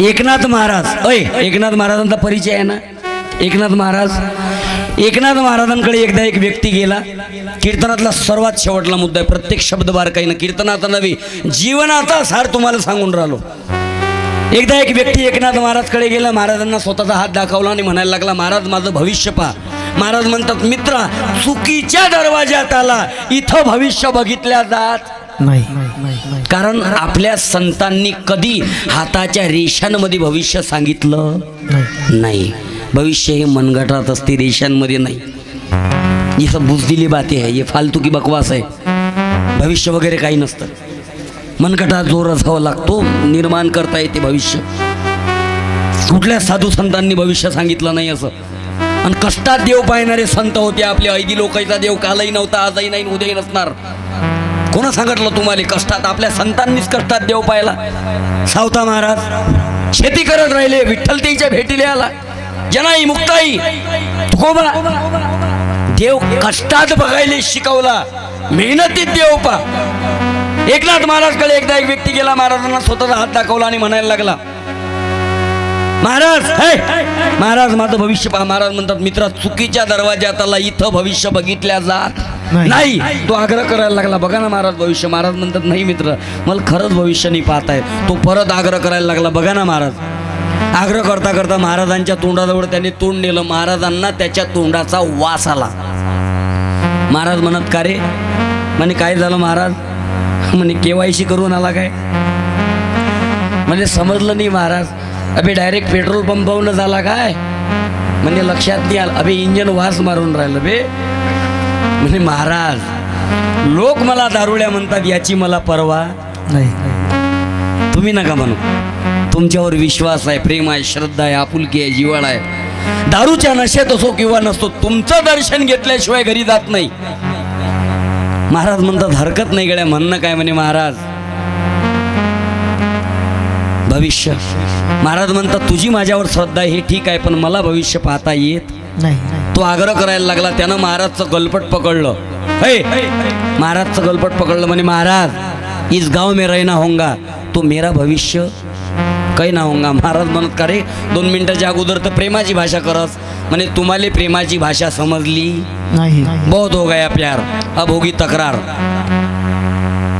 एकनाथ महाराज. अय एकनाथ महाराजांचा परिचय आहे ना? एकनाथ महाराज एकनाथ महाराजांकडे एकदा एक व्यक्ती गेला. कीर्तनातला सर्वात शेवटला मुद्दा आहे. प्रत्येक शब्द बारकाईनं कीर्तनाचा नवी जीवनाचा सार तुम्हाला सांगून राहिलो. एकदा एक व्यक्ती एकनाथ महाराजकडे गेला महाराजांना स्वतःचा हात दाखवला आणि म्हणायला लागला महाराज माझं भविष्य पहा. महाराज म्हणतात मित्रा चुकीच्या दरवाज्यात आला. इथं भविष्य बघितल्या जात. नाही. कारण आपल्या संतांनी कधी हाताच्या रेषांमध्ये भविष्य सांगितलं नाही. भविष्य हे मनगटात असते रेषांमध्ये नाही. ही सब बुजदिली बाते आहे हे फालतू की बकवास आहे. भविष्य वगैरे काही नसतं. मनगटात जोर असावा लागतो निर्माण करता येते भविष्य. कुठल्या साधू संतांनी भविष्य सांगितलं नाही असं? आणि कष्टात देव पाहणारे संत होते आपले. ऐदी लोकांचा देव कालही नव्हता आजही नाही उद्याही नसणार. कोणा सांगितलं तुम्हाला कष्टात? आपल्या संतांनीच कष्टात देव पाहिला. सावता महाराज शेती करत राहिले विठ्ठलतेच्या भेटीला आला. जनाई मुक्ताई तुकोबा देव कष्टात बघायला शिकवला. मेहनतीत देव पा. एकनाथ महाराजकडे एकदा एक व्यक्ती गेला महाराजांना स्वतःचा हात दाखवला आणि म्हणायला लागला महाराज हे! महाराज माझं भविष्य पहा. महाराज म्हणतात मित्रा चुकीच्या दरवाज्यात आला इथं भविष्य बघितल्या जात नाही. नाही. तो आग्रह करायला लागला बघा ना महाराज भविष्य. महाराज म्हणतात नाही मित्र मला खरंच भविष्य नाही पाहताय. तो परत आग्रह करायला लागला बघा ना महाराज. आग्रह करता करता महाराजांच्या तोंडाजवळ त्याने तोंड नेलं. महाराजांना त्याच्या तोंडाचा वास आला. महाराज म्हणत का रे? म्हणे काय झालं महाराज? म्हणे केवायसी करून आला काय? म्हणजे समजलं नाही महाराज. अबे डायरेक्ट पेट्रोल पंपावरून झाला काय? म्हणजे लक्षात नाही आलं. अभि इंजन वास मारून राहिलं बे. म्हणजे महाराज लोक मला दारुड्या म्हणतात याची मला परवा नाही. तुम्ही नका म्हणू. तुमच्यावर विश्वास आहे प्रेम आहे श्रद्धा आहे आपुलकी आहे जिवाळ आहे. दारूच्या नशेत असो किंवा नसतो तुमचं दर्शन घेतल्याशिवाय घरी जात नाही. महाराज म्हणतात हरकत नाही गड्या म्हणणं काय म्हणे महाराज? भविष्य. महाराज म्हणतात तुझी माझ्यावर श्रद्धा हे ठीक आहे पण मला भविष्य पाहता येत नाही. तो आग्रह करायला लागला त्यानं महाराजचं गलपट पकडलं. हे महाराजचं गलपट पकडलं म्हणे महाराज इस गाव में रहना होंगा तो मेरा भविष्य काही ना होंगा. महाराज म्हणत का रे दोन मिनिटाच्या अगोदर तर प्रेमाची भाषा करस. म्हणे तुम्हाला प्रेमाची भाषा समजली? नाही. बहुत हो गया प्यार अब होगी तक्रार.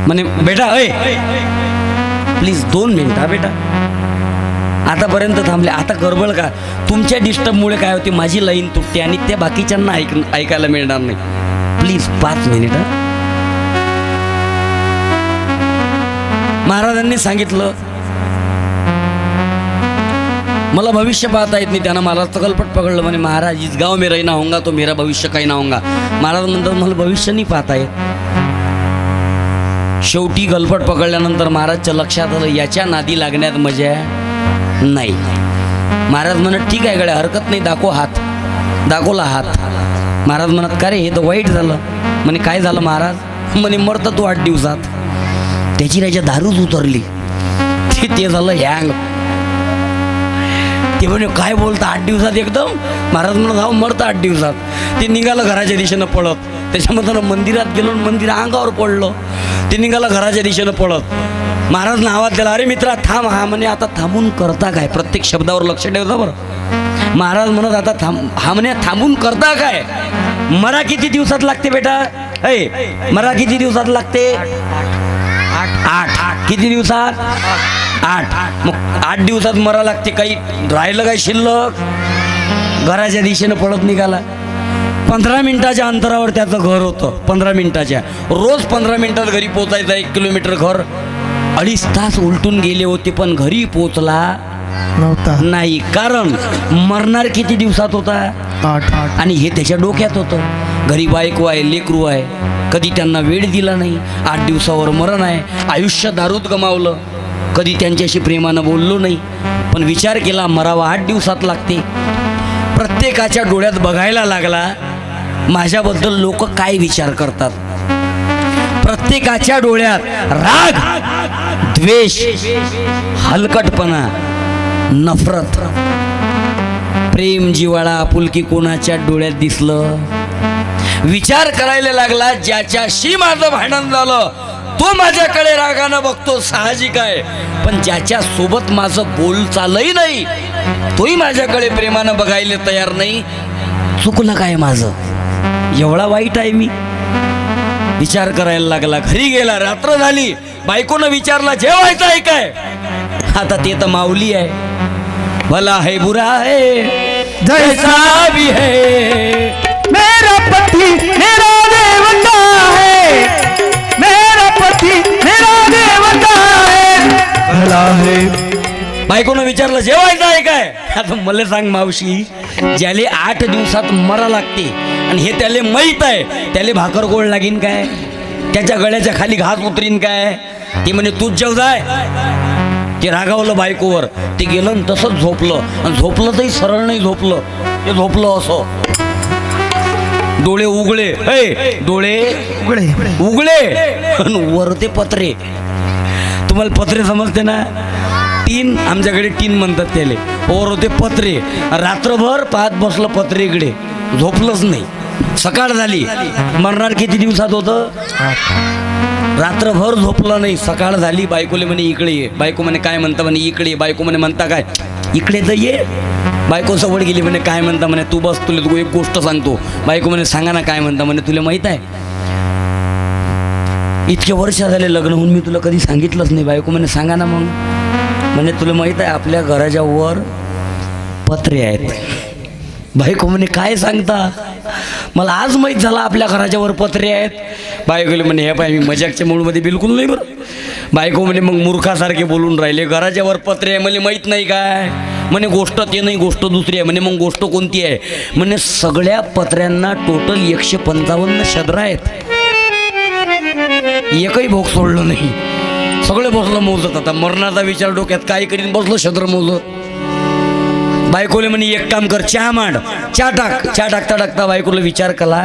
म्हणे बेटा अय प्लीज दोन मिनिट हा बेटा. आतापर्यंत थांबले. आता गडबड का? तुमच्या डिस्टर्बमुळे काय होते? माझी लाईन तुटते आणि त्या बाकीच्यांना ऐक ऐकायला मिळणार नाही. प्लीज पाच मिनिट. महाराजांनी सांगितलं मला भविष्य पाहता येत नाही. त्यानं मला तकलपट पकडलं म्हणे महाराज इस गाव मेरा रहना होंगा तो मेरा भविष्य काही ना होंगा महाराज म्हणतात मला भविष्य नाही पाहता येत. शेवटी गलपट पकडल्यानंतर महाराजच्या लक्षात आलं याच्या नादी लागण्यात मजा नाही. महाराज म्हणत ठीक आहे गड्या हरकत नाही दाखव हात. दाखवला हात. महाराज म्हणत का रे हे तर वाईट झालं. म्हणे काय झालं महाराज? म्हणे मरतं तू आठ दिवसात. त्याची राजा दारूच उतरली. ते ते झालं हँग ते म्हणे काय बोलतं आठ दिवसात एकदम? महाराज म्हणत हा मरतं आठ दिवसात. ते निघालं घराच्या दिशेनं पळत. त्याच्यामधनं मंदिरात गेलो मंदिर अंगावर पडलं. ते निघालं घराच्या दिशेनं पळत. महाराज आवाज दिला अरे मित्रा थांब हा म्हणे आता थांबून करता काय? प्रत्येक शब्दावर लक्ष ठेवता बरं. महाराज म्हणत आता थांब हा म्हणे थांबून करता काय? मरा किती दिवसात लागते बेटा? ऐ मरा किती दिवसात लागते? आठ. किती दिवसात? आठ. मग आठ दिवसात मरा लागते काही राहिलं काय शिल्लक? घराच्या दिशेनं पळत निघाला. पंधरा मिनिटाच्या अंतरावर त्याचं घर होतं. पंधरा मिनिटाच्या. रोज पंधरा मिनिटात घरी पोचायचं एक किलोमीटर घर. अडीच तास उलटून गेले होते पण घरी पोचला नव्हता. नाही. कारण मरणार किती दिवसात होता? आठ आठ. आणि हे त्याच्या डोक्यात होतं. घरी बायको आहे लेकरू आहे. कधी त्यांना वेळ दिला नाही. आठ दिवसावर मरण आहे. आयुष्य दारूत गमावलं. कधी त्यांच्याशी प्रेमानं बोललो नाही. पण विचार केला मरावा आठ दिवसात लागते. प्रत्येकाच्या डोळ्यात बघायला लागला माझ्याबद्दल लोक काय विचार करतात? प्रत्येकाच्या डोळ्यात राग द्वेष हलकटपणा नफरत. प्रेम जिवाळा आपुलकी कोणाच्या डोळ्यात दिसलं? विचार करायला लागला ज्याच्याशी माझं भांडण झालं तो माझ्याकडे रागानं बघतो साहजिक आहे. पण ज्याच्या सोबत माझं बोल चालही नाही तोही माझ्याकडे प्रेमानं बघायला तयार नाही. चुकलं काय माझं? एवढा वाईट आहे मी. विचार करायला लागला. घरी गेला रात्र झाली. बायकोनं विचारला जेवायचं आहे काय? आता ते तर माऊली आहे. भला है बुरा है जैसा भी है. मेरा पति मेरा देवता है। मेरा पति मेरा देवता है। भला है। बायकोनं विचारलं जेवायचं आहे काय? आता मला सांग मावशी ज्याले आठ दिवसात मरा लागते आणि हे त्याले माहीत आहे त्याले भाकर गोळ लागीन काय? त्याच्या गळ्याच्या खाली घास उतरीन काय? ते म्हणे तूच जेव जाय ते रागावलं बायकोवर. ते गेलं आणि तसंच झोपलं. आणि झोपलं तरी सरळ नाही झोपलं. ते झोपलं असं. डोळे उघळे ए डोळे उघडे उघडे. वर ते पत्रे. तुम्हाला पत्रे समजते ना? तीन आमच्याकडे तीन म्हणतात त्याले. ओर होते पत्रे. रात्रभर पाहत बसलं पत्रे इकडे. झोपलंच नाही. सकाळ झाली. मरणार किती दिवसात होतं? रात्रभर झोपलं नाही. सकाळ झाली बायकोले म्हणे इकडे ये. बायको म्हणे काय म्हणता? म्हणे इकडे ये. बायको म्हणे म्हणता काय? इकडे तर ये. बायको सवड गेली म्हणे काय म्हणता? म्हणे तू बस तुला तू एक गोष्ट सांगतो. बायको म्हणे सांगा ना काय म्हणता? म्हणे तुला माहीत आहे? इतके वर्ष झाले लग्न होऊन मी तुला कधी सांगितलंच नाही. बायको म्हणे सांगा ना मग. म्हणे तुला माहीत आहे आपल्या घराच्या वर पत्रे आहेत. बायको म्हणे काय सांगता? मला आज माहीत झालं आपल्या घराच्या वर पत्रे आहेत. बायकोले म्हणे हे पाय मी मजाकच्या मूडमध्ये बिलकुल नाही बरं. बायको म्हणे मग मूर्खासारखे बोलून राहिले घराच्या वर पत्रे आहे मला माहीत नाही काय. म्हणे गोष्ट ते नाही गोष्ट दुसरी आहे. म्हणे मग गोष्ट कोणती आहे? म्हणे सगळ्या पत्र्यांना टोटल एकशे पंचावन्न शद्र आहेत. एकही भोग सोडलं नाही. सगळे बसलं मोजत आता मरणाचा विचार डोक्यात काय करीन बसलं शद्र मोजत बायकोले म्हणे एक काम कर चहा मांड. चहा टाक चहा टाकता टाकता बायकोला विचार कला.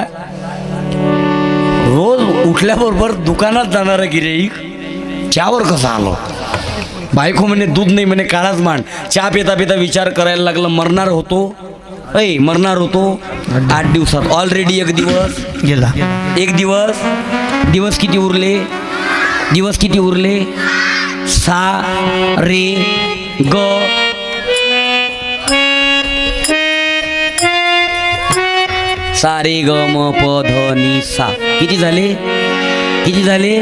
रोज उठल्याबरोबर दुकानात जाणारा गिरेईक चहावर कसा आलो? बायको म्हणे दूध नाही म्हणे काळाच मांड. चहा पिता पिता विचार करायला लागलं मरणार होतो. ऐ मरणार होतो. आठ दिवसात. ऑलरेडी एक दिवस. गेला. एक दिवस. दिवस किती उरले? दिवस किती उरले? सा रे ग. सा रे ग म प ध नि सा. किती झाले? किती झाले.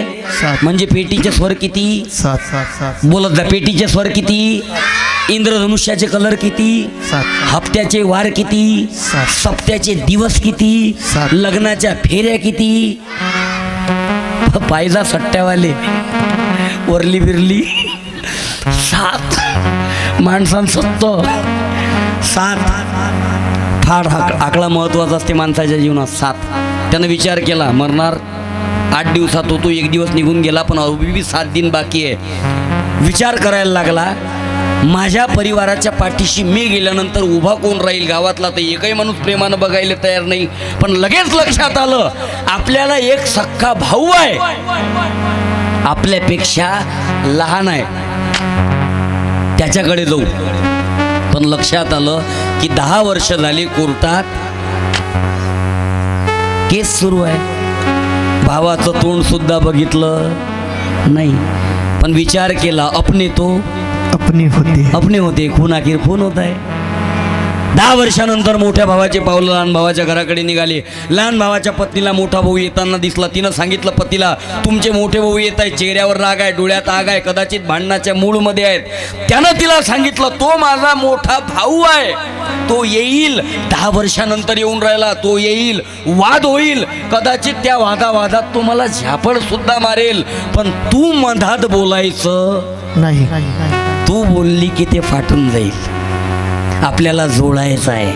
म्हणजे पेटीचे स्वर किती? सात सात सात. बोलत जा पेटीचे स्वर किती? इंद्रधनुष्याचे कलर किती? हप्त्याचे वार किती. सप्त्याचे दिवस किती. लग्नाच्या फेऱ्या किती? पायजा सट्ट्यावाले. वरली बिरली. सात. माणसां सत्त सात. फार हाक. आकडा महत्त्वाचा असते माणसाच्या जीवनात. सात. त्यानं विचार केला मरणार आठ दिवसात होतो एक दिवस निघून गेला पण अवघी सात दिन बाकी आहे. विचार करायला लागला माझ्या परिवाराच्या पाठीशी मी गेल्यानंतर उभा कोण राहील? गावातला तर एकही माणूस प्रेमानं बघायला तयार नाही. पण लगेच लक्षात आलं आपल्याला एक सख्खा भाऊ आहे. आपल्यापेक्षा लहान आहे. त्याच्याकडे जाऊ. पण लक्षात आलं की दहा वर्ष झाली कोर्टात केस सुरू आहे. भावाचं तोंड सुद्धा बघितलं नाही. पण विचार केला अपने तो अपनी होती है। अपने होते खून अखेर खून होत आहे दहा वर्षानंतर मोठ्या भावाचे पावलं लहान भावाच्या घराकडे निघाले. लहान भावाच्या पत्नीला मोठा भाऊ येताना दिसला. तिनं सांगितलं पतीला तुमचे मोठे भाऊ येत आहेत चेहऱ्यावर राग आहे डोळ्यात आग आहे कदाचित भांडणाच्या मूळमध्ये आहेत. त्यानं तिला सांगितलं तो माझा मोठा भाऊ आहे. तो येईल दहा वर्षानंतर येऊन राहिला तो येईल वाद होईल. कदाचित त्या वादावादात तो मला झापड सुद्धा मारेल. पण तू मधात बोलायचं. नाही. तू बोलली की ते फाटून जाईल. आपल्याला जोडायचं आहे.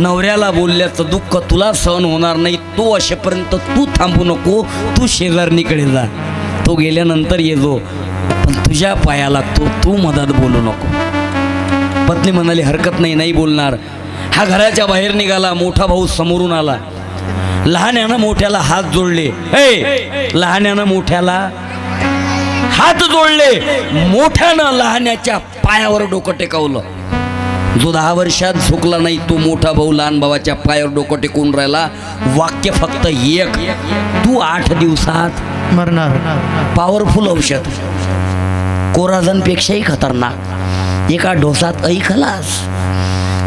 नवऱ्याला बोलल्याचं दुःख तुला सहन होणार नाही. तो असेपर्यंत तू थांबू नको. तू शेजारणीकडे जा. तो गेल्यानंतर ये जो. पण तुझ्या पाया लागतो तू मधात बोलू नको. पत्नी म्हणाली हरकत नाही नाही बोलणार. हा घराच्या बाहेर निघाला. मोठा भाऊ समोरून आला. लहान्यानं मोठ्याला हात जोडले. ए लहान्यानं मोठ्याला हात जोडले मोठ्यानं लहान्याच्या पायावर डोकं टेकवलं. जो दहा वर्षात झुकला नाही तो मोठा भाऊ लहान भावाच्या पायावर डोकं टेकून राहिला. वाक्य फक्त एक तू आठ दिवसात मरणार. पॉवरफुल औषध. कोराजनपेक्षाही खतरनाक. एका डोसात ऐ खलास.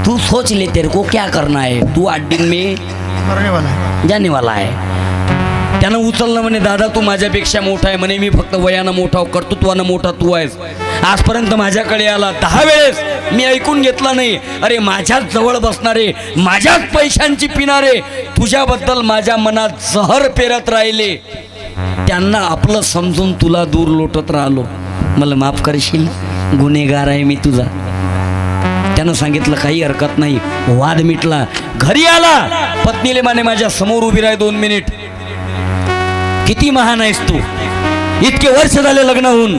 तू सोच ले तेरे को क्या करना है? तू आठ दिन में मरने वाला है जाने वाला आहे. त्यानं उचललं म्हणे दादा तू माझ्यापेक्षा मोठा आहे म्हणे मी फक्त वयानं मोठा कर्तृत्वानं मोठा तू आहेस. आजपर्यंत माझ्याकडे आला दहा वेळेस मी ऐकून घेतला नाही. अरे माझ्याच जवळ बसणारे माझ्याच पैशांची पिणारे तुझ्याबद्दल माझ्या मनात जहर पेरत राहिले. त्यांना आपलं समजून तुला दूर लोटत राहिलो. मला माफ करशील? गुन्हेगार आहे मी तुझा. त्यानं सांगितलं काही हरकत नाही. वाद मिटला. घरी आला. पत्नीले माने माझ्यासमोर उभी राही दोन मिनिट. किती महान आहेस तू? इतके वर्ष झाले लग्न होऊन.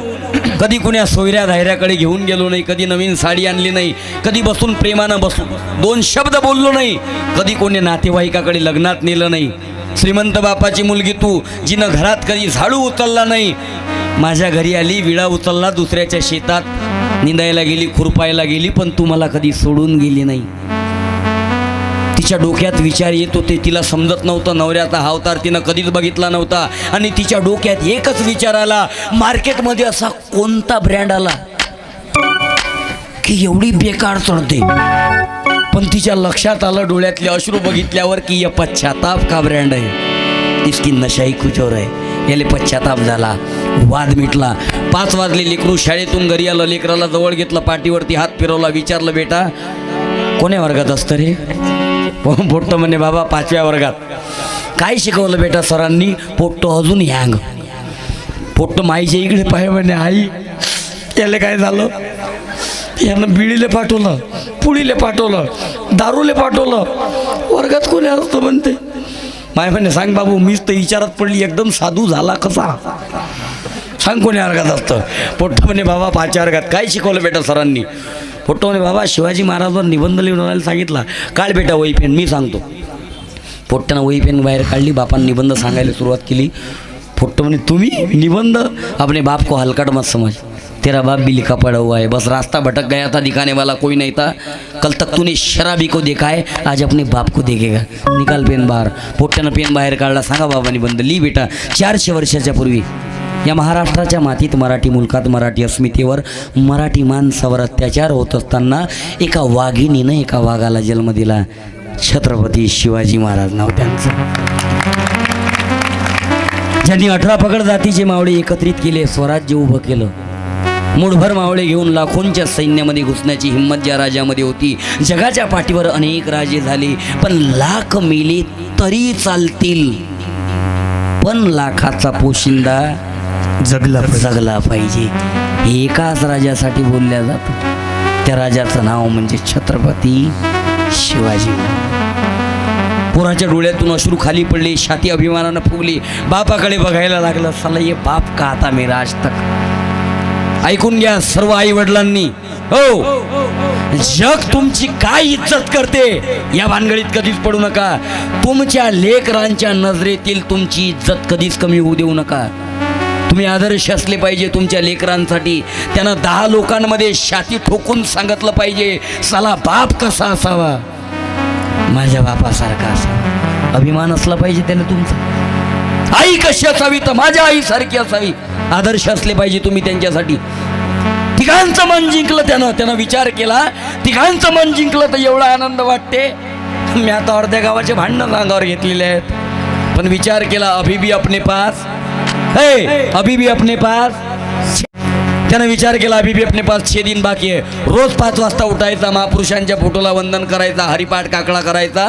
कधी कुण्या सोयऱ्या धायऱ्याकडे घेऊन गेलो नाही कधी नवीन साडी आणली नाही कधी बसून प्रेमानं बसून दोन शब्द बोललो नाही कधी कोणी नातेवाईकाकडे लग्नात नेलं नाही. श्रीमंत बापाची मुलगी तू जिनं घरात कधी झाडू उचलला नाही. माझ्या घरी आली विळा उचलला दुसऱ्याच्या शेतात निंदायला गेली खुरपायला गेली पण तू मला कधी सोडून गेली नाही. तिच्या डोक्यात विचार येत होते तिला समजत नव्हतं. नवऱ्याचा हावतार तिनं कधीच बघितला नव्हता. आणि तिच्या डोक्यात एकच विचार आला मार्केटमध्ये असा कोणता ब्रँड आला की एवढी बेकार चढते. पण तिच्या लक्षात आलं डोळ्यातले अश्रू बघितल्यावर की या पश्चाताप का ब्रँड आहे? इसकी नशाही कुचोर आहे याले पश्चाताप झाला. वाद मिटला. पाच वाजले लेकरू शाळेतून घरी आलं लेकराला जवळ घेतलं पाठीवरती हात फिरवला विचारलं बेटा कोण्या वर्गात असतं रे? पोट्ट म्हणे बाबा पाचव्या वर्गात. काय शिकवलं बेटा सरांनी? पोट्ट अजून हँग पोट्ट माईच्या इकडे पाय म्हणे आई त्याला काय झालं? यानं बिडीले पाठवलं पुळीले पाठवलं दारूले पाठवलं. वर्गात कोणी असतं म्हणते? माय म्हणे सांग बाबू मीच तर विचारात पडली एकदम साधू झाला कसा? सांग कोणी वर्गात असतं? पोट्ट म्हणे बाबा पाचव्या वर्गात. काय शिकवलं बेटा सरांनी? पोट्ट म्हणे बाबा शिवाजी महाराजांवर निबंध लिहून आणायला सांगितला. काढ बेटा वही पेन मी सांगतो. पोट्ट्यानं वही पेन बाहेर काढली बापानं निबंध सांगायला सुरुवात केली. फोटो म्हणे तुम्ही निबंध? अपने बाप को हलकट मत समझ तेरा बाप भी लिखा पड़ा हुआ है. बस रास्ता भटक गया था दिखाने वाला कोई नहीं था. कल तक तूने शराबी को देखा है आज अपने बाप को देखेगा. निकाल पेन बाहेर. पोट्ट्यानं पेन बाहेर काढला सांगा बाबा निबंध. ली बेटा चारशे वर्षाच्या पूर्वी. या महाराष्ट्राच्या मातीत मराठी मुलकात मराठी अस्मितेवर मराठी माणसावर अत्याचार होत असताना एका वाघिणीनं एका वाघाला जन्म दिला. छत्रपती शिवाजी महाराज. नाव त्यांचं. ज्यांनी अठरा पकड जातीचे मावळे एकत्रित केले स्वराज्य उभं केलं. मुठभर मावळे घेऊन लाखोंच्या सैन्यामध्ये घुसण्याची हिंमत ज्या राजामध्ये होती जगाच्या पाठीवर अनेक राजे झाले पण लाख मेले तरी चालतील. पण लाखाचा पोशिंदा जगला जगला पाहिजे. एकाच राजासाठी बोलल्या जातं. त्या राजाचं नाव म्हणजे छत्रपती शिवाजी. पोराच्या डोळ्यातून अश्रू खाली पडले छाती अभिमानानं फुगली. बापाकडे बघायला लागलं साला ये बाप का आता मी राज तक ऐकून घ्या सर्व आई वडिलांनी हो जग तुमची काय इज्जत करते या भानगडीत कधीच पडू नका. तुमच्या लेकरांच्या नजरेतील तुमची इज्जत कधीच कमी होऊ देऊ नका. तुम्ही आदर्श असले पाहिजे तुमच्या लेकरांसाठी. त्यानं दहा लोकांमध्ये छाती ठोकून सांगितलं पाहिजे साला बाप कसा असावा? माझ्या बापासारखा असावा. अभिमान असला पाहिजे त्याला तुमचा. आई कशी असावी? तर माझ्या आईसारखी असावी. आदर्श असले पाहिजे तुम्ही त्यांच्यासाठी. तिघांचं मन जिंकलं त्यानं. त्यानं विचार केला तिघांचं मन जिंकलं तर एवढा आनंद वाटते. मी आता अर्ध्या गावाचे भांडणं अंगावर घेतलेले आहेत. पण विचार केला अभी भी अपने पास. हे अभी भी अपने पास त्यानं विचार केला अभी भी अपने पास छे दिन बाकी आहे रोज पाच वाजता उठायचा महापुरुषांच्या फोटोला वंदन करायचा हरिपाठ काकडा करायचा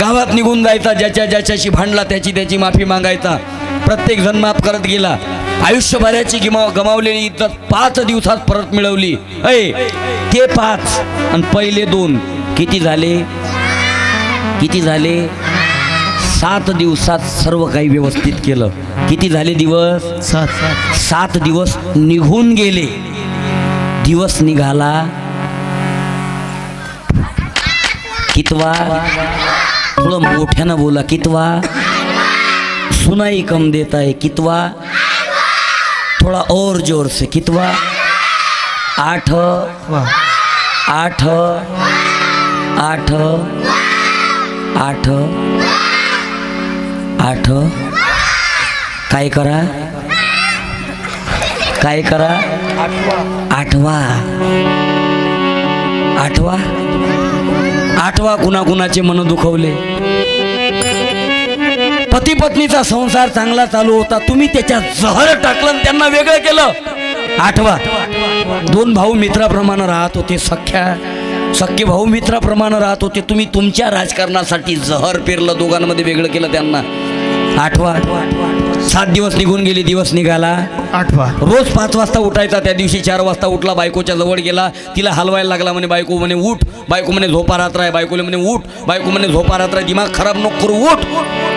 गावात निघून जायचा ज्याच्या ज्याच्याशी भांडला त्याची त्याची माफी मागायचा. प्रत्येक जण माफ करत गेला. आयुष्यभराची गिमाव गमावलेली इज्जत पाच दिवसात परत मिळवली. ऐ ते पाच. आणि पहिले दोन. किती झाले? किती झाले? सात दिवसात सर्व काही व्यवस्थित केलं. किती झाले दिवस? सात. सात दिवस निघून गेले. दिवस निघाला. कितवा? थोडं मोठ्यानं बोला कितवा? सुनाई कम देता है कितवा? थोड़ा और जोर से कितवा? आठ. आठ. आठ. आठ. आठ. काय करा? काय करा? आठवा. आठवा? आठवा कुणाकुणाचे मन दुखवले. पती पत्नीचा संसार चांगला चालू होता. तुम्ही त्याच्या जहर टाकलं त्यांना वेगळं केलं. आठवा. दोन भाऊ मित्राप्रमाणे राहत होते सख्या. सख्खे भाऊ मित्राप्रमाणे राहत होते. तुम्ही तुमच्या राजकारणासाठी जहर पेरलं दोघांमध्ये वेगळं केलं त्यांना. आठवा. सात दिवस निघून गेले दिवस निघाला. आठवा रोज पाच वाजता उठायचा त्या दिवशी चार वाजता उठला बायकोच्या जवळ गेला तिला हलवायला लागला म्हणे बायको म्हणे उठ. बायको म्हणे झोपा राहत राय बायकोले म्हणे उठ. बायको म्हणे झोपा राहत आहे. दिमाग खराब नको करू उठ.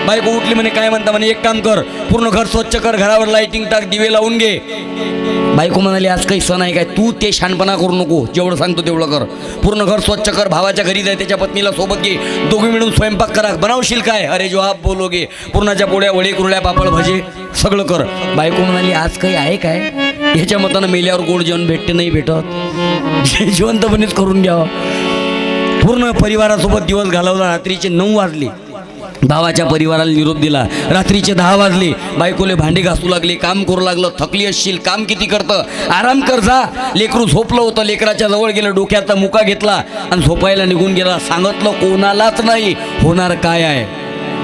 बायको उठली म्हणे काय म्हणता? म्हणे एक काम कर पूर्ण घर स्वच्छ कर घरावर लाईटिंग टाक दिवे लावून घे. बायको म्हणाली आज काही सण आहे काय? तू ते शानपणा करू नको जेवढं सांगतो तेवढं कर. पूर्ण घर स्वच्छ कर भावाच्या घरी जाय त्याच्या पत्नीला सोबत घे. दोघी मिळून स्वयंपाक करा. बनवशील काय? अरे जो आप बोलोगे पूर्णाच्या पोळ्या वडे कुरड्या पापड भजे सगळं कर. बायको म्हणाली आज काही आहे काय? ह्याच्या मतानं मेल्यावर गोड जेवण भेटते नाही भेटत. जिवंतपणेच करून घ्यावं. पूर्ण परिवारासोबत दिवस घालवला रात्रीचे नऊ वाजले. भावाच्या परिवाराला निरोप दिला. रात्रीचे दहा वाजले. बायकोले भांडे घासू लागले काम करू लागलं थकली असशील काम किती करतं? आराम कर जा. लेकरू झोपलं होतं लेकराच्या जवळ गेलं डोक्याचा मुका घेतला आणि झोपायला निघून गेला. सांगितलं कोणालाच नाही. होणार काय आहे?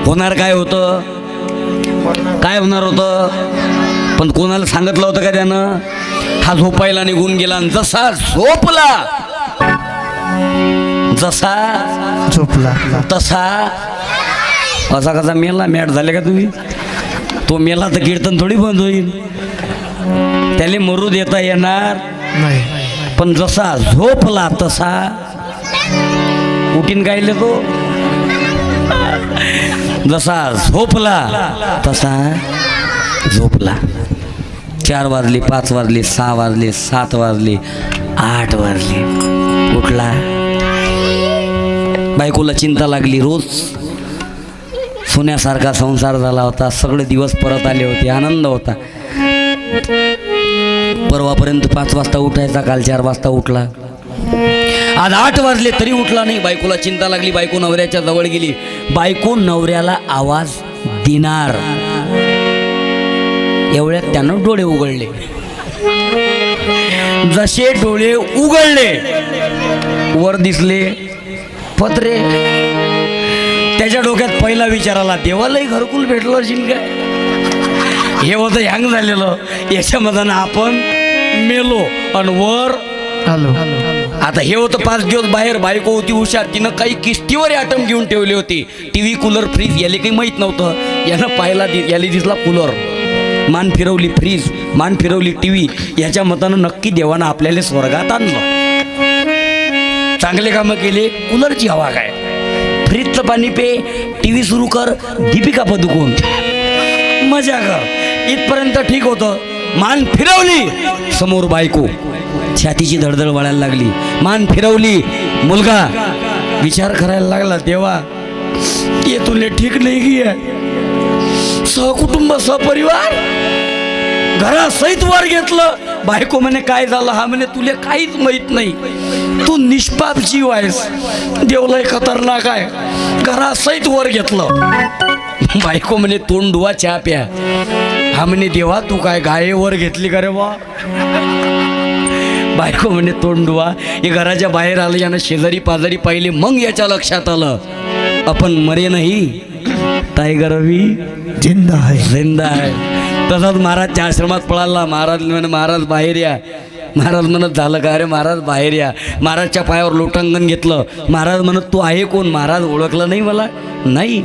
होणार काय होतं? काय होणार होतं? पण कोणाला सांगितलं होतं का त्यानं? हा झोपायला निघून गेला आणि जसा झोपला जसा झोपला. तसा असा कसा मेला मॅट झाले का तुम्ही? तो मेला तर कीर्तन थोडी बंद होईल. त्याला मरू देता येणार नाही. पण जसा झोपला तसा उठीन गायले तो. जसा झोपला तसा झोपला. चार वाजले पाच वाजले सहा वाजले सात वाजले आठ वाजले. उठला. बायकोला चिंता लागली रोज. सोन्यासारखा संसार झाला होता. सगळे दिवस परत आले होते. आनंद होता. परवापर्यंत पाच वाजता उठायचा काल चार वाजता उठला. आज आठ वाजले तरी उठला नाही. बायकोला चिंता लागली. बायको नवऱ्याच्या जवळ गेली. बायको नवऱ्याला आवाज देणार. एवढ्यात त्यानं डोळे उघडले. जसे डोळे उघडले वर दिसले पत्रे. त्याच्या डोक्यात पहिला विचार आला देवालाही घरकुल भेटलं असेल काय? हे होतं हँग झालेलं. याच्यामध्ये आपण मेलो आणि वर हॅलो आता हे होतं पाच दिवस बाहेर. बायको होती हुशार. तिनं काही किस्तीवर ॲटम घेऊन ठेवली होती. टी व्ही कूलर फ्रीज याला काही माहीत नव्हतं. यानं पाहिला याला दिसला कूलर. मान फिरवली फ्रीज मान फिरवली टी व्ही याच्या मतानं नक्की देवानं आपल्याला स्वर्गात आणलं. चांगले कामं केले कूलरची हवा काय? फ्रीजचं पाणी पे टी व्ही सुरू कर दीपिका पदुकोन मजा कर. इथपर्यंत ठीक होतं. मान फिरवली समोर बायको. छातीची धडधड वाढायला लागली. मान फिरवली मुलगा. विचार करायला लागला देवा ये तुले ठीक नाही की सहकुटुंब सहपरिवार? घरासहित वर घेतलं. बायको म्हणे काय झालं? हा म्हणे तुले काहीच माहीत नाही. तू निष्पाप जीव आहेस. देवलय खतरनाक आहे. घरासहित वर घेतलं. बायको म्हणे तोंड धुवा चहा प्या. हा म्हणे देवा तू काय गायेवर घेतली का रे बा बायको म्हणे तोंड धुवा. हे घराच्या बाहेर आलं यानं शेजारी पाजारी पाहिले मग याच्या लक्षात आलं. आपण मरे नाही. टायगर रवी जिंदा आहे जिंदा आहे तसाच महाराजच्या आश्रमात पळाला. महाराज म्हणे महाराज बाहेर या. महाराज म्हणत झालं का अरे महाराज बाहेर या. महाराजच्या पायावर लोटांगण घेतलं. महाराज म्हणत तू आहे कोण? महाराज ओळखलं नाही मला? नाही.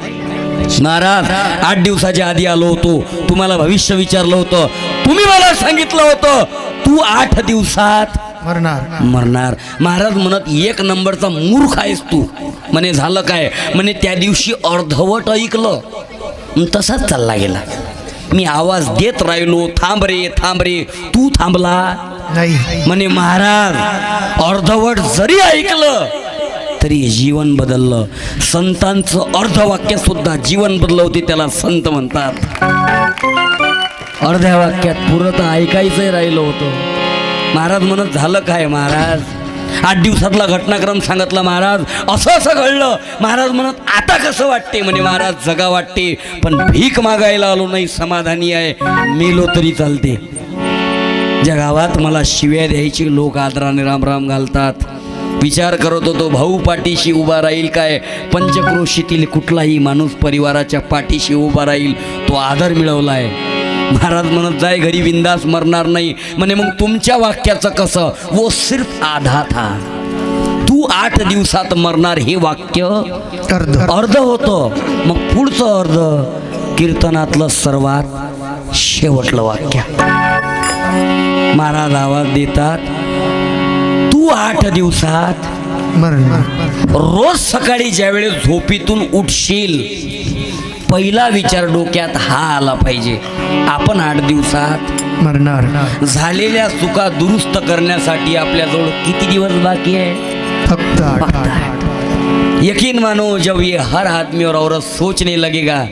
महाराज आठ दिवसाच्या आधी आलो होतो. तुम्हाला भविष्य विचारलं होतं. तुम्ही मला सांगितलं होतं. तू आठ दिवसात मरणार. मरणार. महाराज म्हणत एक नंबरचा मूर्ख आहेस तू. म्हणे झालं काय? म्हणे त्या दिवशी अर्धवट ऐकलं. तसाच चालला गेला. मी आवाज देत राहिलो. थांब रे थांब रे. तू थांबला. नाही. म्हणे महाराज अर्धवट जरी ऐकलं तरी जीवन बदललं. संतांचं अर्धवाक्य सुद्धा जीवन बदलवते त्याला संत म्हणतात. अर्ध्या वाक्यात पुरं तर ऐकायचंही राहिलं होतं. महाराज म्हणत झालं काय महाराज? आठ दिवसातला घटनाक्रम सांगितला महाराज. असं असं घडलं. महाराज म्हणत आता कसं वाटते म्हणे महाराज जगा वाटते पण भीक मागायला आलो नाही समाधानी आहे. मेलो तरी चालते. ज्या गावात मला शिव्या द्यायची लोक आदराने रामराम घालतात. विचार करत होतो भाऊ पाठीशी उभा राहील काय? पंचक्रोशीतील कुठलाही माणूस परिवाराच्या पाठीशी उभा राहील. तो आदर मिळवला आहे महाराज म्हणत जाय घरी बिंदास मरणार नाही. म्हणे मग तुमच्या वाक्याचं कसं? वो सिर्फ आधा था. तू आठ दिवसात मरणार हे वाक्य अर्ध. अर्ध होतं. मग पुढचं अर्ध कीर्तनातलं सर्वात शेवटलं वाक्य. महाराज आवाज देतात तू आठ दिवसात मरण रोज सकाळी ज्यावेळेस झोपीतून उठशील पहिला विचार डोक्यात हा आला पाहिजे. आपण आठ दिवसात मरणार. झालेल्या चुका दुरुस्त करण्यासाठी आपल्याजवळ किती दिवस बाकी आहे? फक्त यकीन मानो जब ये हर आदमी और औरत सोचने लगेगा